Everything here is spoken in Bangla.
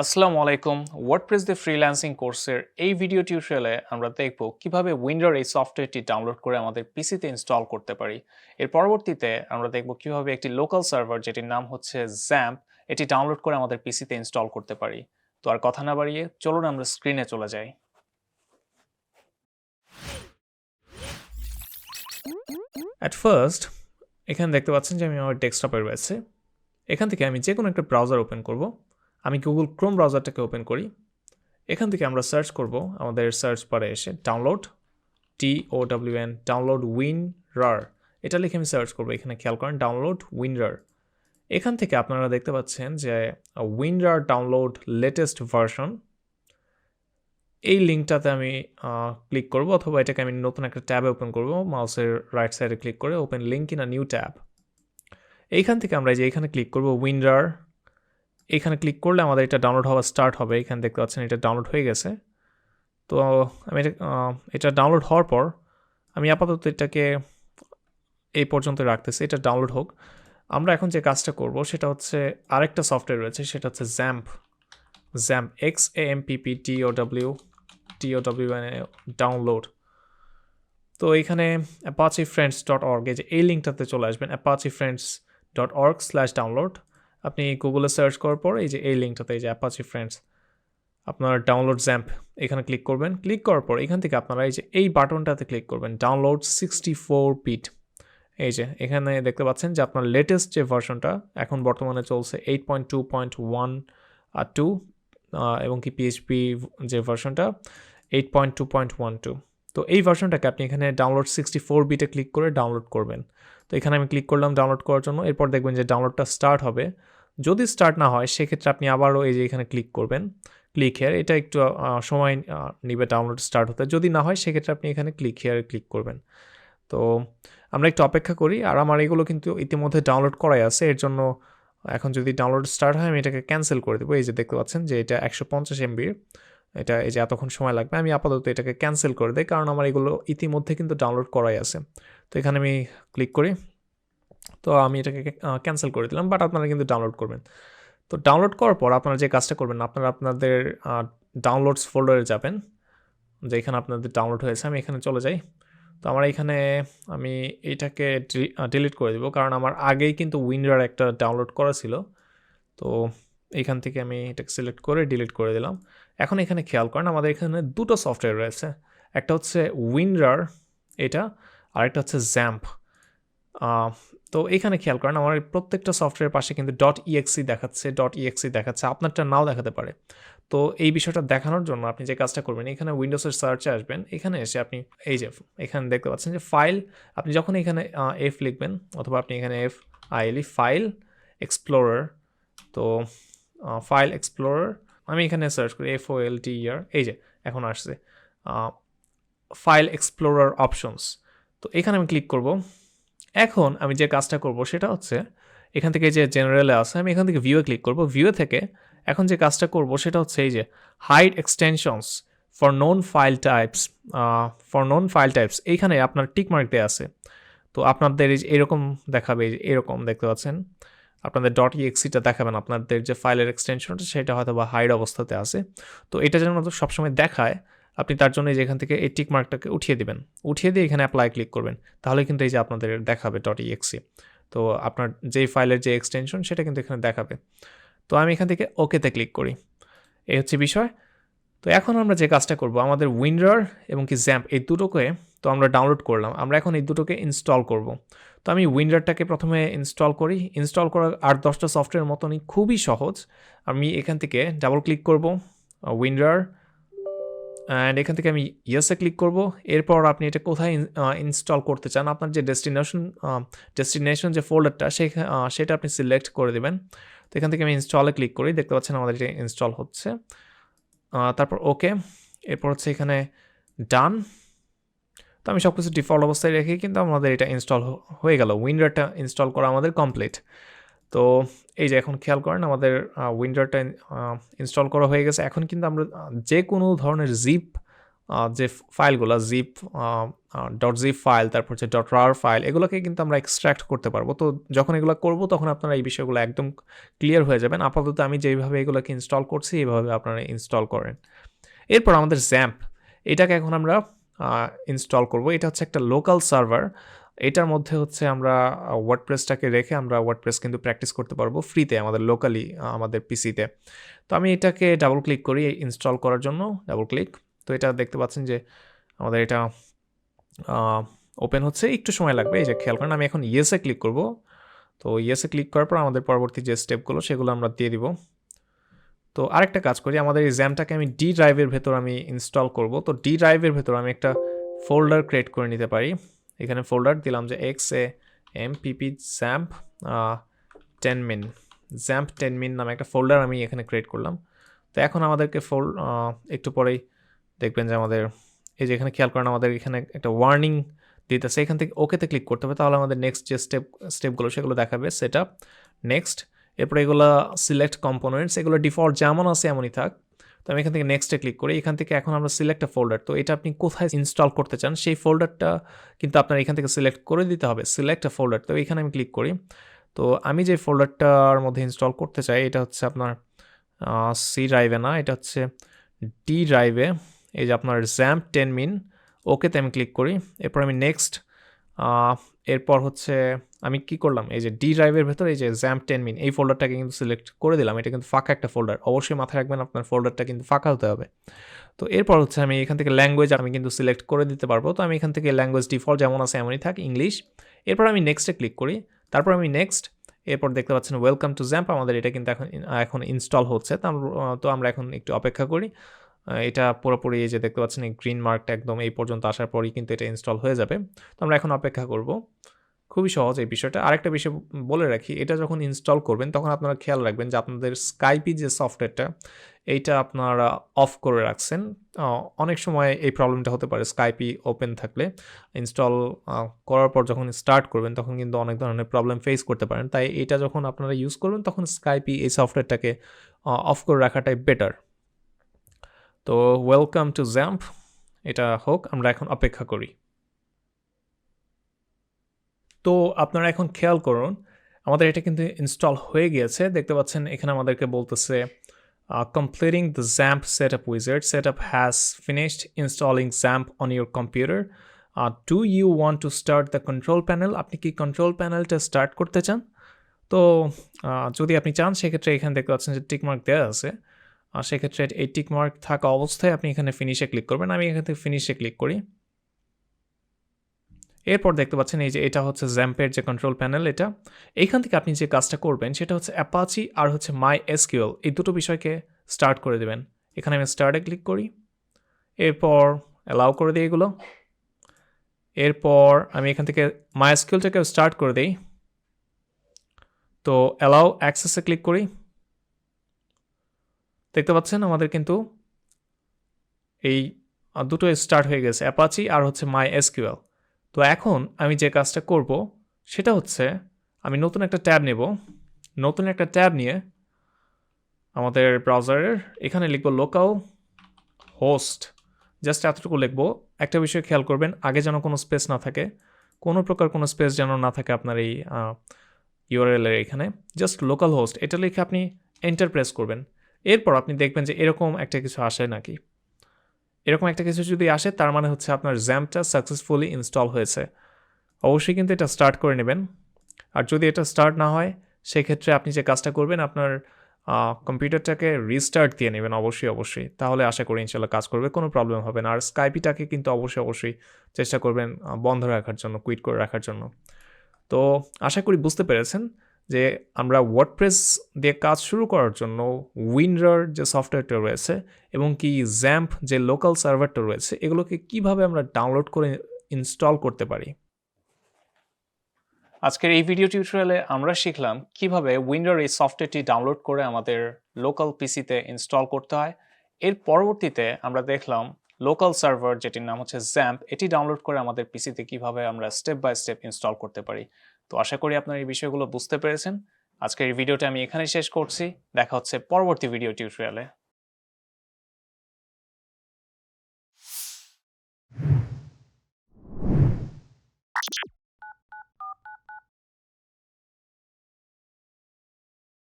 আসসালামু আলাইকুম। ওয়ার্ডপ্রেস দি ফ্রিল্যান্সিং কোর্সের এই ভিডিও টিউটোরিয়ালে আমরা দেখব কীভাবে উইন্ডোর এই সফটওয়্যারটি ডাউনলোড করে আমাদের পিসিতে ইনস্টল করতে পারি। এর পরবর্তীতে আমরা দেখব কীভাবে একটি লোকাল সার্ভার যেটির নাম হচ্ছে জ্যাম্প এটি ডাউনলোড করে আমাদের পিসিতে ইনস্টল করতে পারি। তো আর কথা না বাড়িয়ে চলুন আমরা স্ক্রিনে চলে যাই। অ্যাট ফার্স্ট এখানে দেখতে পাচ্ছেন যে আমি আমার ডেস্কটপে রয়েছে। এখান থেকে আমি যে কোনো একটা ব্রাউজার ওপেন করব। আমি গুগল ক্রোম ব্রাউজারটাকে ওপেন করি। এখান থেকে আমরা সার্চ করব আমাদের সার্চ বারে এসে download T O W N download WinRAR এটা লিখে আমি সার্চ করব, এখানে খেয়াল করেন ডাউনলোড উইনরার এখান থেকে আপনারা দেখতে পাচ্ছেন যে উইনরার ডাউনলোড লেটেস্ট ভার্সন এই লিঙ্কটাতে আমি ক্লিক করব অথবা এটাকে আমি নতুন একটা ট্যাবে ওপেন করব মাউসের রাইট সাইডে ক্লিক করে open link in a new tab এইখান থেকে আমরা যে এখানে ক্লিক করব উইনরার এখানে ক্লিক করলে আমাদের এটা ডাউনলোড হওয়া স্টার্ট হবে। এখানে দেখতে পাচ্ছেন এটা ডাউনলোড হয়ে গেছে। তো, আমি এটা ডাউনলোড হওয়ার পর আমি আপাতত এটাকে এই পর্যন্ত রাখতেছি, এটা ডাউনলোড হোক। আমরা এখন যে কাজটা করব সেটা হচ্ছে আরেকটা সফটওয়্যার রয়েছে, সেটা হচ্ছে XAMPP XAMPP X A M PP T O W T O W download তো এখানে অ্যাপাচি ফ্রেন্ডস ডট অর্গ এই যে এই লিঙ্কটাতে চলে আসবেন Apache friends dot org slash download আপনি গুগলে সার্চ করার পর এই যে এই লিঙ্কটাতে এই যে অ্যাপাচি ফ্রেন্ডস আপনার ডাউনলোড জ্যাম্প এখানে ক্লিক করবেন। ক্লিক করার পর এখান থেকে আপনারা এই যে এই বাটনটাতে ক্লিক করবেন ডাউনলোড সিক্সটি ফোর পিট এই যে এখানে দেখতে পাচ্ছেন যে আপনার লেটেস্ট যে ভার্সনটা এখন বর্তমানে চলছে eight point two point one আর টু এবং কি পিএইচপি যে ভার্সনটা eight point two point one two তো এই ভার্সনটাকে আপনি এখানে ডাউনলোড সিক্সটি ফোর বিটে ক্লিক করে ডাউনলোড করবেন। তো এখানে আমি ক্লিক করলাম ডাউনলোড করার জন্য। এরপর দেখবেন যে ডাউনলোডটা স্টার্ট হবে। যদি স্টার্ট না হয়, সেক্ষেত্রে আপনি আবারও এই যে এখানে ক্লিক করবেন। ক্লিক হেয়ার এটা একটু সময় নিবে ডাউনলোড স্টার্ট হতে। যদি না হয়, সেক্ষেত্রে আপনি এখানে ক্লিক হেয়ারে ক্লিক করবেন। তো আমরা একটু অপেক্ষা করি। আর আমার এগুলো কিন্তু ইতিমধ্যে ডাউনলোড করাই আছে। এর জন্য এখন যদি ডাউনলোড স্টার্ট হয়, আমি এটাকে ক্যান্সেল করে দেবো। এই যে দেখতে পাচ্ছেন যে এটা একশো পঞ্চাশ এমবির এটা এই যে এতক্ষণ সময় লাগবে, আমি আপাতত এটাকে ক্যান্সেল করে দিই, কারণ আমার এগুলো ইতিমধ্যে কিন্তু ডাউনলোড করাই আছে। তো এখানে আমি ক্লিক করি। তো আমি এটাকে ক্যান্সেল করে দিলাম বাট আপনারা কিন্তু ডাউনলোড করবেন। তো ডাউনলোড করার পর আপনারা যে কাজটা করবেন, আপনারা আপনাদের ডাউনলোডস ফোল্ডারে যাবেন যে এখানে আপনাদের ডাউনলোড হয়েছে, আমি এখানে চলে যাই। তো আমার এখানে আমি এটাকে ডিলিট করে দেবো, কারণ আমার আগেই কিন্তু উইন্ডার একটা ডাউনলোড করা ছিল। তো এইখান থেকে আমি এটাকে সিলেক্ট করে ডিলিট করে দিলাম। এখন এখানে খেয়াল করেন, আমাদের এখানে দুটো সফটওয়্যার রয়েছে। একটা হচ্ছে উইন্ডার এটা আর একটা হচ্ছে জ্যাম্প তো এখানে খেয়াল করেন, আমার প্রত্যেকটা সফটওয়্যার পাশে কিন্তু. ডট ইএক্সি দেখাচ্ছে ডট ইএক্সি দেখাচ্ছে, আপনারটা নাও দেখাতে পারে। তো এই বিষয়টা দেখানোর জন্য আপনি যে কাজটা করবেন, এখানে উইন্ডোজের সার্চে আসবেন, এখানে এসে আপনি এই যে, এখানে দেখতে পাচ্ছেন যে ফাইল আপনি যখন এখানে এফ লিখবেন, অথবা আপনি এখানে এফ আইএলই ফাইল এক্সপ্লোরার তো ফাইল এক্সপ্লোরার আমি এখানে সার্চ করি এফ ও এল টি ইয়ার এই যে, এখন আসছে। ফাইল এক্সপ্লোরার অপশনস তো এখানে আমি ক্লিক করব। এখন আমি যে কাজটা করব সেটা হচ্ছে, এখান থেকে যে জেনারেলে আছে, আমি এখান থেকে ভিউয়ে ক্লিক করব। ভিউয়ে থেকে এখন যে কাজটা করব সেটা হচ্ছে এই যে hide extensions for known file types for known file types এইখানে আপনার টিক মার্ক দেওয়া আছে। তো আপনাদের এই এরকম দেখাবে এরকম দেখতে পাচ্ছেন। আপনাদের ডট ইএক্সিটা দেখাবেন, আপনাদের যে ফাইলের এক্সটেনশনটা সেটা হয়তো বা হাইড অবস্থাতে আছে। তো এটা যেন সবসময় দেখায়, আপনি তার জন্য যেখান থেকে এই টিক মার্কটাকে উঠিয়ে দিবেন। উঠিয়ে দিয়ে এখানে অ্যাপ্লাই ক্লিক করবেন, তাহলে কিন্তু এই যে আপনাদের দেখাবে ডট ইএক্সি তো আপনার যেই ফাইলের যে এক্সটেনশন সেটা কিন্তু এখানে দেখাবে। তো আমি এখান থেকে ওকেতে ক্লিক করি। এই হচ্ছে বিষয়। তো এখন আমরা যে কাজটা করব, আমাদের উইন্ডার এবং কি জ্যাম্প এই দুটোকে তো আমরা ডাউনলোড করলাম, আমরা এখন এই দুটোকে ইনস্টল করব। তো আমি উইন্ডারটাকে প্রথমে ইনস্টল করি। ইনস্টল করার আট দশটা সফটওয়্যার মতনই খুবই সহজ। আমি এখান থেকে ডাবল ক্লিক করব উইন্ডার অ্যান্ড এখান থেকে আমি ইয়েসে ক্লিক করব। এরপর আপনি এটা কোথায় ইনস্টল করতে চান, আপনার যে ডেস্টিনেশন ডেস্টিনেশন যে ফোল্ডারটা সেটা আপনি সিলেক্ট করে দেবেন। তো এখান থেকে আমি ইনস্টলে ক্লিক করি, দেখতে পাচ্ছেন আমাদের এটা ইনস্টল হচ্ছে। তারপর ওকে এরপর হচ্ছে এখানে ডান তো আমি সব কিছু ডিফল্ট অবস্থায় রেখে কিন্তু আমাদের এটা ইনস্টল হয়ে গেল। উইন্ডারটা ইনস্টল করা আমাদের কমপ্লিট তো এই যে এখন খেয়াল করেন আমাদের উইন্ডারটা ইনস্টল করা হয়ে গেছে। এখন কিন্তু আমরা যে কোনো ধরনের জিপ যে ফাইলগুলো জিপ ডট জিপ ফাইল তারপর হচ্ছে ডট রার ফাইল এগুলোকে কিন্তু আমরা এক্সট্র্যাক্ট করতে পারব। তো যখন এগুলো করব, তখন আপনারা এই বিষয়গুলো একদম ক্লিয়ার হয়ে যাবেন। আপাতত আমি যেইভাবে এগুলোকে ইনস্টল করছি এইভাবে আপনারা ইনস্টল করেন। এরপর আমাদের জ্যাম্প এটাকে এখন আমরা ইনস্টল করব। এটা হচ্ছে একটা লোকাল সার্ভার এটার মধ্যে হচ্ছে আমরা ওয়ার্ডপ্রেসটাকে রেখে আমরা ওয়ার্ডপ্রেস কিন্তু প্র্যাকটিস করতে পারব ফ্রিতে আমাদের লোকালি আমাদের পিসিতে তো আমি এটাকে ডাবল ক্লিক করি ইনস্টল করার জন্য ডাবল ক্লিক তো এটা দেখতে পাচ্ছেন যে আমাদের এটা ওপেন হচ্ছে। একটু সময় লাগবে, এই যে খেয়াল করেন আমি এখন ইয়েসে ক্লিক করব। তো ইয়েসে ক্লিক করার পর আমাদের পরবর্তী যে স্টেপগুলো সেগুলো আমরা দিয়ে দিব। তো আরেকটা কাজ করি, আমাদের এই জ্যামটাকে আমি ডি ড্রাইভের ভেতর আমি ইনস্টল করব। তো ডি ড্রাইভের ভেতর আমি একটা ফোল্ডার ক্রিয়েট করে নিতে পারি। এখানে ফোল্ডার দিলাম যে X A M PP XAMPP ten min XAMPP ten min নামে একটা ফোল্ডার আমি এখানে ক্রিয়েট করলাম। তো এখন আমাদেরকে ফোল একটু পরেই দেখবেন যে আমাদের, এই যে এখানে খেয়াল করেন আমাদের এখানে একটা ওয়ার্নিং দিতেছে। এখান থেকে ওকেতে ক্লিক করতে হবে, তাহলে আমাদের নেক্সট যে স্টেপ স্টেপগুলো সেগুলো দেখাবে সেট নেক্সট এরপরে এগুলো সিলেক্ট কম্পোনেন্টস এগুলো ডিফল্ট যেমন আছে এমনই থাক। তো আমি এখান থেকে নেক্সটে ক্লিক করি। এখান থেকে এখন আমরা সিলেক্ট ফোল্ডার তো এটা আপনি কোথায় ইনস্টল করতে চান, সেই ফোল্ডারটা কিন্তু আপনার এখান থেকে সিলেক্ট করে দিতে হবে। সিলেক্ট ফোল্ডার তো এখানে আমি ক্লিক করি। তো আমি যে ফোল্ডারটার মধ্যে ইনস্টল করতে চাই, এটা হচ্ছে আপনার সি ড্রাইভে না, এটা হচ্ছে ডি ড্রাইভে এই যে আপনার জ্যাম্প টেন মিন ওকেতে আমি ক্লিক করি। এরপর আমি নেক্সট এরপর হচ্ছে আমি কি করলাম? এই যে ডি ড্রাইভের ভেতর এই যে জ্যাম টেন মিন এই ফোল্ডারটাকে কিন্তু সিলেক্ট করে দিলাম। এটা কিন্তু ফাঁকা একটা ফোল্ডার অবশ্যই মাথায় রাখবেন, আপনার ফোল্ডারটা কিন্তু ফাঁকা হতে হবে। তো এরপর হচ্ছে আমি এখান থেকে ল্যাঙ্গুয়েজ আমি কিন্তু সিলেক্ট করে দিতে পারব। তো আমি এখান থেকে ল্যাঙ্গুয়েজ ডিফল্ট যেমন আছে এমনই থাক ইংলিশ এরপর আমি নেক্সটে ক্লিক করি। তারপর আমি নেক্সট এরপর দেখতে পাচ্ছেন ওয়েলকাম টু জ্যাম্প আমাদের এটা কিন্তু এখন এখন ইনস্টল হচ্ছে। তো আমরা- এখন একটু অপেক্ষা করি। এটা পুরোপুরি এই যে দেখতে পাচ্ছেন, এই গ্রিন মার্কটা একদম এই পর্যন্ত আসার পরই কিন্তু এটা ইনস্টল হয়ে যাবে। তো আমরা এখন অপেক্ষা করব। খুবই সহজ এই বিষয়টা। আরেকটা বিষয় বলে রাখি, এটা যখন ইনস্টল করবেন তখন আপনারা খেয়াল রাখবেন যে আপনাদের স্কাইপি যে সফটওয়্যারটা এইটা আপনারা অফ করে রাখছেন। অনেক সময় এই প্রবলেমটা হতে পারে স্কাইপি ওপেন থাকলে। ইনস্টল করার পর যখন স্টার্ট করবেন তখন কিন্তু অনেক ধরনের প্রবলেম ফেস করতে পারেন। তাই এটা যখন আপনারা ইউজ করবেন তখন স্কাইপি এই সফটওয়্যারটাকে অফ করে রাখাটাই বেটার তো ওয়েলকাম টু জ্যাম্প এটা হোক, আমরা এখন অপেক্ষা করি। তো আপনারা এখন খেয়াল করুন, আমাদের এটা কিন্তু ইনস্টল হয়ে গিয়েছে। দেখতে পাচ্ছেন, এখানে আমাদেরকে বলতেছে completing the XAMPP set up wizard set up has finished installing XAMPP on your computer do you want to start the control panel আপনি কি কন্ট্রোল প্যানেলটা স্টার্ট করতে চান? তো যদি আপনি চান, সেক্ষেত্রে এখানে দেখতে পাচ্ছেন যে টিকমার্ক দেওয়া আছে। আর সেক্ষেত্রে এই টিক মার্ক থাকা অবস্থায় আপনি এখানে ফিনিশে ক্লিক করবেন। আমি এখান থেকে ফিনিশে ক্লিক করি। এরপর দেখতে পাচ্ছেন এই যে এটা হচ্ছে জ্যাম্পের যে কন্ট্রোল প্যানেল এটা। এইখান থেকে আপনি যে কাজটা করবেন সেটা হচ্ছে অ্যাপাচি আর হচ্ছে মাই এসকিউএল এই দুটো বিষয়কে স্টার্ট করে দেবেন। এখানে আমি স্টার্টে ক্লিক করি। এরপর অ্যালাউ করে দিই এগুলো। এরপর আমি এখান থেকে মাই এসকিউএলটাকে স্টার্ট করে দিই। তো অ্যালাউ অ্যাক্সেসে ক্লিক করি। দেখতে পাচ্ছেন? আমাদের কিন্তু এই দুটো স্টার্ট হয়ে গেছে অ্যাপাচি আর হচ্ছে মাই এসকিউএল তো এখন আমি যে কাজটা করব, সেটা হচ্ছে আমি নতুন একটা ট্যাব নেব। নতুন একটা ট্যাব নিয়ে আমাদের ব্রাউজারের এখানে লিখব লোকাল হোস্ট জাস্ট এতটুকু লিখব। একটা বিষয় খেয়াল করবেন, আগে যেন কোনো স্পেস না থাকে, কোনো প্রকার কোনো স্পেস যেন না থাকে আপনার এই ইউআরএল এর এখানে। জাস্ট লোকাল হোস্ট এটা লিখে আপনি এন্টার প্রেস করবেন। এরপর আপনি দেখবেন যে এরকম একটা কিছু আসে নাকি। এরকম একটা কিছু যদি আসে, তার মানে হচ্ছে আপনার জ্যাম্পটা সাকসেসফুলি ইনস্টল হয়েছে। অবশ্যই কিন্তু এটা স্টার্ট করে নেবেন। আর যদি এটা স্টার্ট না হয়, সেক্ষেত্রে আপনি যে কাজটা করবেন, আপনার কম্পিউটারটাকে রিস্টার্ট দিয়ে নেবেন অবশ্যই অবশ্যই। তাহলে আশা করি ইনশাল্লাহ কাজ করবে, কোনো প্রবলেম হবে না। আর স্কাইপিটাকে কিন্তু অবশ্যই অবশ্যই চেষ্টা করবেন বন্ধ রাখার জন্য কুইট করে রাখার জন্য। তো আশা করি বুঝতে পেরেছেন। যে আমরা ওয়ার্ডপ্রেস দিয়ে কাজ শুরু করার জন্য উইন্ডার যে সফটওয়্যারটা রয়েছে এবং কি জ্যাম্প যে লোকাল সার্ভারটা রয়েছে, এগুলোকে কীভাবে আমরা ডাউনলোড করে ইনস্টল করতে পারি? আজকের এই ভিডিও টিউটোরিয়ালে আমরা শিখলাম কীভাবে উইন্ডার এই সফটওয়্যারটি ডাউনলোড করে আমাদের লোকাল পিসিতে ইনস্টল করতে হয়। এর পরবর্তীতে আমরা দেখলাম লোকাল সার্ভার যেটির নাম হচ্ছে জ্যাম্প এটি ডাউনলোড করে আমাদের পিসিতে কীভাবে আমরা স্টেপ বাই স্টেপ ইনস্টল করতে পারি। তো আশা করি আপনারা এই বিষয়গুলো বুঝতে পেরেছেন। আজকের এই ভিডিওটা আমি এখানে শেষ করছি। দেখা হচ্ছে পরবর্তী ভিডিও টিউটোরিয়ালে।